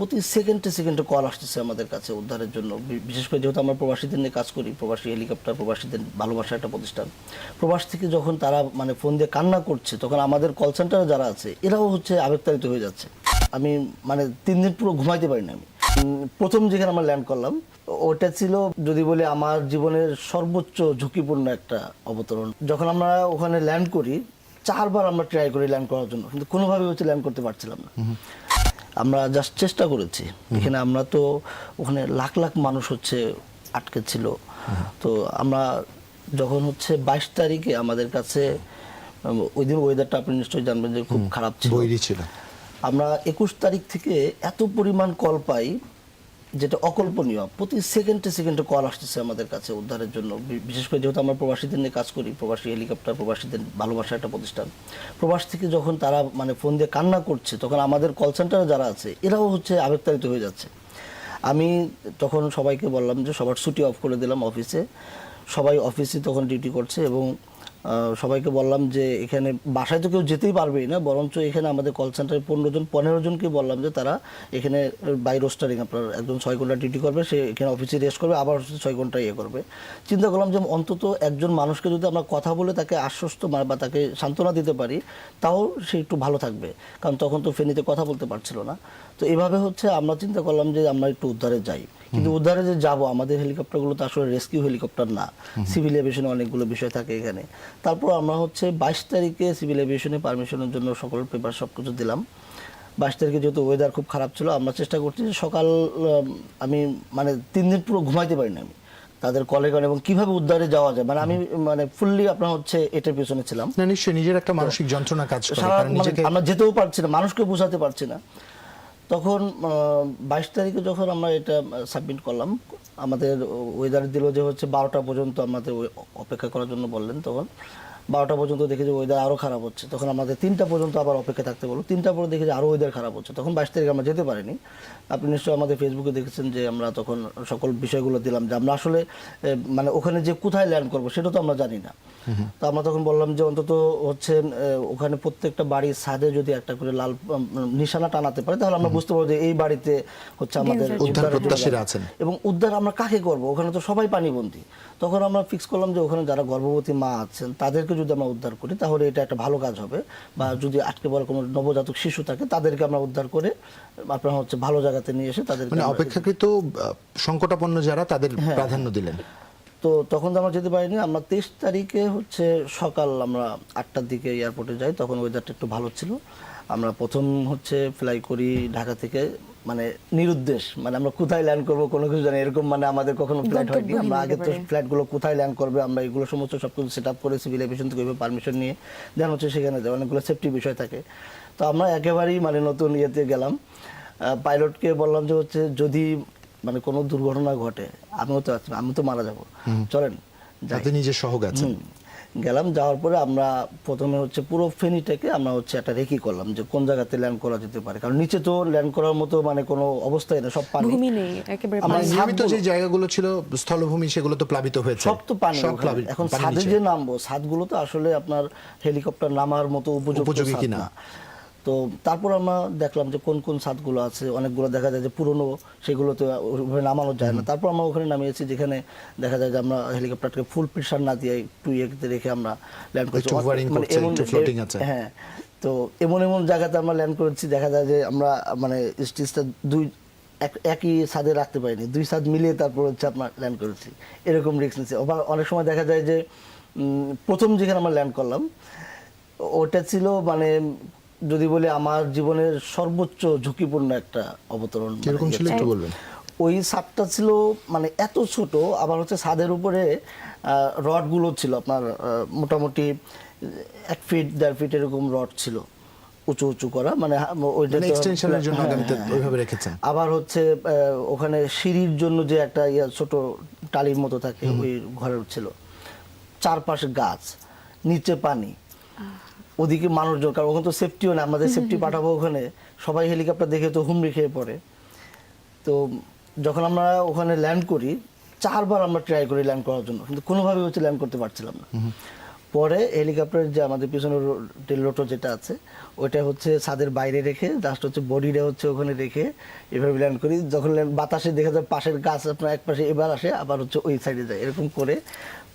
প্রতি সেকেন্ডে সেকেন্ডে কল আসতেছে আমাদের কাছে উদ্ধারের জন্য। বিশেষ করে যেহেতু আমরা প্রবাসীদের নিয়ে কাজ করি, প্রবাসী হেলিকপ্টার প্রবাসীদের ভালোবাসা একটা প্রতিষ্ঠান। প্রবাস থেকে যখন তারা মানে ফোন দিয়ে কান্না করছে, তখন আমাদের কল সেন্টারে যারা আছে, এরাও হচ্ছে আবেগতাড়িত হয়ে যাচ্ছে। আমি মানে তিন দিন পুরো ঘুমাইতে পারিনি আমি। প্রথম যেখানে আমরা ল্যান্ড করলাম, ওটা ছিল যদি বলি আমার জীবনের সর্বোচ্চ ঝুঁকিপূর্ণ একটা অবতরণ। যখন আমরা ওখানে ল্যান্ড করি, চারবার আমরা ট্রাই করি ল্যান্ড করার জন্য, কিন্তু কোনোভাবে হচ্ছে ল্যান্ড করতে পারছিলাম না। আমরা জাস্ট চেষ্টা করেছি। এখানে আমরা তো ওখানে লাখ লাখ মানুষ হচ্ছে আটকে ছিল। তো আমরা যখন হচ্ছে বাইশ তারিখে আমাদের কাছে ওই দিন ওয়েদারটা আপনি নিশ্চয়ই জানবেন যে খুব খারাপ ছিল। আমরা একুশ তারিখ থেকে এত পরিমাণ কল পাই যেটা অকল্পনীয়। প্রতি সেকেন্ডে সেকেন্ডে কল আসতেছে আমাদের কাছে উদ্ধারের জন্য। বিশেষ করে যেহেতু আমরা প্রবাসীদের নিয়ে কাজ করি, প্রবাসী হেলিকপ্টার, প্রবাসীদের ভালোবাসা একটা প্রতিষ্ঠান। প্রবাস থেকে যখন তারা মানে ফোন দিয়ে কান্না করছে, তখন আমাদের কল সেন্টারে যারা আছে, এরাও হচ্ছে আবেগতাড়িত হয়ে যাচ্ছে। আমি তখন সবাইকে বললাম যে, সবার ছুটি অফ করে দিলাম অফিসে সবাই অফিসে তখন ডিউটি করছে এবং সবাইকে বললাম যে এখানে বাসায় তো কেউ যেতেই পারবেই না, বরঞ্চ এখানে আমাদের কল সেন্টারে পনেরো জন, পনেরো জনকে বললাম যে তারা এখানে বাই রোস্টারিং আপনার একজন ছয় ঘণ্টা ডিউটি করবে, সে এখানে অফিসে রেস্ট করবে, আবার ছয় ঘণ্টা ইয়ে করবে। চিন্তা করলাম যে অন্তত একজন মানুষকে যদি আমরা কথা বলে তাকে আশ্বস্ত বা তাকে সান্ত্বনা দিতে পারি, তাও সে একটু ভালো থাকবে, কারণ তখন তো ফেনীতে কথা বলতে পারছিল না। তো এভাবে হচ্ছে আমরা চিন্তা করলাম যে আমরা একটু উদ্ধারে যাই। কিন্তু উদ্ধারে যে যাব আমাদের হেলিকপ্টারগুলো তো আসলে রেস্কিউ হেলিকপ্টার না। সিভিল এভিয়েশনে অনেকগুলো বিষয় থাকে এখানে। তারপর আমরা হচ্ছে বাইশ তারিখে সিভিল এভিয়েশনে পারমিশনের জন্য সকল পেপার সব কিছু দিলাম। বাইশ তারিখে যেহেতু ওয়েদার খুব খারাপ ছিল আমরা চেষ্টা করছি যে সকাল আমি মানে তিন দিন পুরো ঘুমাইতে পারিনি আমি। তাদের কলে কলে এবং কীভাবে উদ্ধারে যাওয়া যায় মানে আমি মানে ফুললি আপনার হচ্ছে এটার পিছনে ছিলাম। না নিশ্চয়ই নিজের একটা মানসিক যন্ত্রণা কাজ করে মানে আমরা যেতেও পারছি না মানুষকে বোঝাতে পারছি না। তখন বাইশ তারিখে যখন আমরা এটা সাবমিট করলাম, আমাদের ওয়েদার দিল যে হচ্ছে বারোটা পর্যন্ত আমাদের অপেক্ষা করার জন্য বললেন তখন। বারোটা পর্যন্ত দেখে যে ওয়েদার আরও খারাপ হচ্ছে। তখন আমাদের তিনটা পর্যন্ত আবার অপেক্ষা থাকতে বলো। তিনটা পরে দেখে যে আরও ওয়েদার খারাপ হচ্ছে। তখন বাইশ তারিখে আমরা যেতে পারিনি। আপনি নিশ্চয়ই আমাদের ফেসবুকে দেখেছেন যে আমরা তখন সকল বিষয়গুলো দিলাম যে আমরা আসলে মানে ওখানে যে কোথায় ল্যান্ড করব সেটা তো আমরা জানি না। তো আমরা তখন বললাম যে অন্তত হচ্ছে ওখানে প্রত্যেকটা বাড়ির ছাদে যদি একটা করে লাল নিশানা টানাতে পারে তাহলে আমরা বুঝতে পারব যে এই বাড়িতে হচ্ছে আমাদের উদ্ধার প্রত্যাশীরা আছেন। এবং উদ্ধার আমরা কাকে করব? ওখানে তো সবাই পানিবন্দী। তখন আমরা ফিক্স করলাম যে ওখানে যারা গর্ভবতী মা আছেন তাদেরকে যদি আমরা উদ্ধার করি তাহলে এটা একটা ভালো কাজ হবে। বা যদি আটকে পড়া কোনো নবজাতক শিশু থাকে তাদেরকে আমরা উদ্ধার করে আপনার হচ্ছে ভালো জায়গাতে নিয়ে এসে তাদেরকে মানে অপেক্ষাকৃত সংকটাপন্ন যারা তাদের হ্যাঁ, প্রাধান্য দিলেন। তো তখন তো আমরা যেতে পারিনি আমরা তেইশ তারিখে হচ্ছে সকাল আমরা আটটার দিকে এয়ারপোর্টে যাই তখন ওয়েদারটা একটু ভালো ছিল। আমরা প্রথম হচ্ছে ফ্লাই করি ঢাকা থেকে মানে নিরুদ্দেশ মানে আমরা কোথায় ল্যান্ড করব কোনো কিছু জানি এরকম মানে আমাদের কখনো ফ্লাইট হয়নি। আমরা আগে তো একেবারে। ফ্লাইটগুলো কোথায় ল্যান্ড করবে আমরা এগুলো সমস্ত সব কিছু সেট আপ করে সিভিল এভিয়েশন থেকে পারমিশন নিয়ে দেন হচ্ছে সেখানে অনেকগুলো সেফটি বিষয় থাকে। তো আমরা একেবারেই মানে নতুন ইয়েতে গেলাম। পাইলটকে বললাম যে হচ্ছে যদি মানে কোনো দুর্ঘটনা ঘটে আমিও তো আছি, আমি তো মারা যাব। চলেন নিজের সহগ হুম। গেলাম যাওয়ার পরে আমরা প্রথমে হচ্ছে পুরো ফেনিটাকে আমরা হচ্ছে একটা রেকি করলাম যে কোন জায়গাতে ল্যান্ড করা যেতে পারে। কারণ নিচে তো ল্যান্ড করার মতো মানে কোনো অবস্থাই না সব পানি। ভূমি নেই একেবারে নিয়মিত যে জায়গাগুলো ছিল স্থলভূমি সেগুলো তো প্লাবিত হয়েছে। সব তো পানি এখন সাদে যে নামবো সাদগুলো তো আসলে আপনার হেলিকপ্টার নামার মতো উপযোগী কিনা। তো তারপর আমরা দেখলাম যে কোন কোন ছাদগুলো আছে অনেকগুলো দেখা যায় যে পুরনো সেগুলোতে ওইভাবে নামানো যায় না। তারপর আমরা ওখানে নামিয়েছি যেখানে দেখা যায় যে আমরা হেলিকপ্টারকে ফুল প্রেশার না দিয়ে একটু ইয়েতে রেখে আমরা ল্যান্ড করছি। মানে করছে। হ্যাঁ তো এমন এমন জায়গাতে আমরা ল্যান্ড করেছি দেখা যায় যে আমরা মানে স্টেজটা দুই এক- একই ছাদে রাখতে পারিনি দুই ছাদ মিলিয়ে তারপর হচ্ছে আপনার ল্যান্ড করেছি। এরকম রিস্ক নিচ্ছি। আবার অনেক সময় দেখা যায় যে উম, প্রথম যেখানে আমরা ল্যান্ড করলাম ওটা ছিল মানে যদি বলি আমার জীবনের সর্বোচ্চ ঝুঁকিপূর্ণ একটা অবতরণ মানে কীরকম ছিল একটু বলবেন? ওই ছাদটা ছিল মানে এত ছোট আবার হচ্ছে ছাদের উপরে রডগুলো ছিল আপনার মোটামুটি এক ফিট দেড় ফিট এরকম রড ছিল উঁচু উঁচু করা মানে ওইটা মানে এক্সটেনশনের জন্য হ্যাঁ, আগামীতে হ্যাঁ, ওইভাবে রেখেছেন? আবার হচ্ছে আহ, ওখানে সিঁড়ির জন্য যে একটা ইয়া ছোট টালির মতো থাকে ওই ঘরের ছিল। চারপাশে গাছ নিচে পানি। ওদিকে মানুষ দরকার ওখানে তো সেফটিও না আমাদের সেফটি পাঠাবো ওখানে। সবাই হেলিকপ্টার দেখে তো হুমড়ি খেয়ে পড়ে। তো যখন আমরা ওখানে ল্যান্ড করি চারবার আমরা ট্রাই করি ল্যান্ড করার জন্য কিন্তু কোনোভাবে হচ্ছে ল্যান্ড করতে পারছিলাম না। পরে হেলিকপ্টারের যে আমাদের পিছনে টেল রোটো যেটা আছে, ওইটা হচ্ছে ছাদের বাইরে রেখে জাস্ট হচ্ছে বডিটা হচ্ছে ওখানে রেখে এভাবে ল্যান্ড করি। যখন বাতাসে দেখা যায় পাশের গাছ আপনার এক পাশে এবার আসে, আবার হচ্ছে ওই সাইডে যায়, এরকম করে।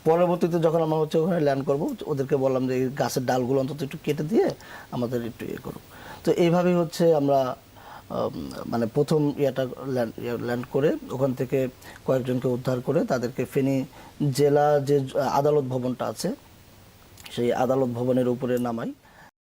পরবর্তীতে যখন আমরা হচ্ছে ওখানে ল্যান্ড করব, ওদেরকে বললাম যে এই গাছের ডালগুলো অন্তত একটু কেটে দিয়ে আমাদের একটু ইয়ে করুক তো এইভাবেই হচ্ছে আমরা মানে প্রথম ইয়েটা ল্যান্ড ল্যান্ড করে ওখান থেকে কয়েকজনকে উদ্ধার করে তাদেরকে ফেনী জেলা যে আদালত ভবনটা আছে সেই আদালত ভবনের উপরে নামাই।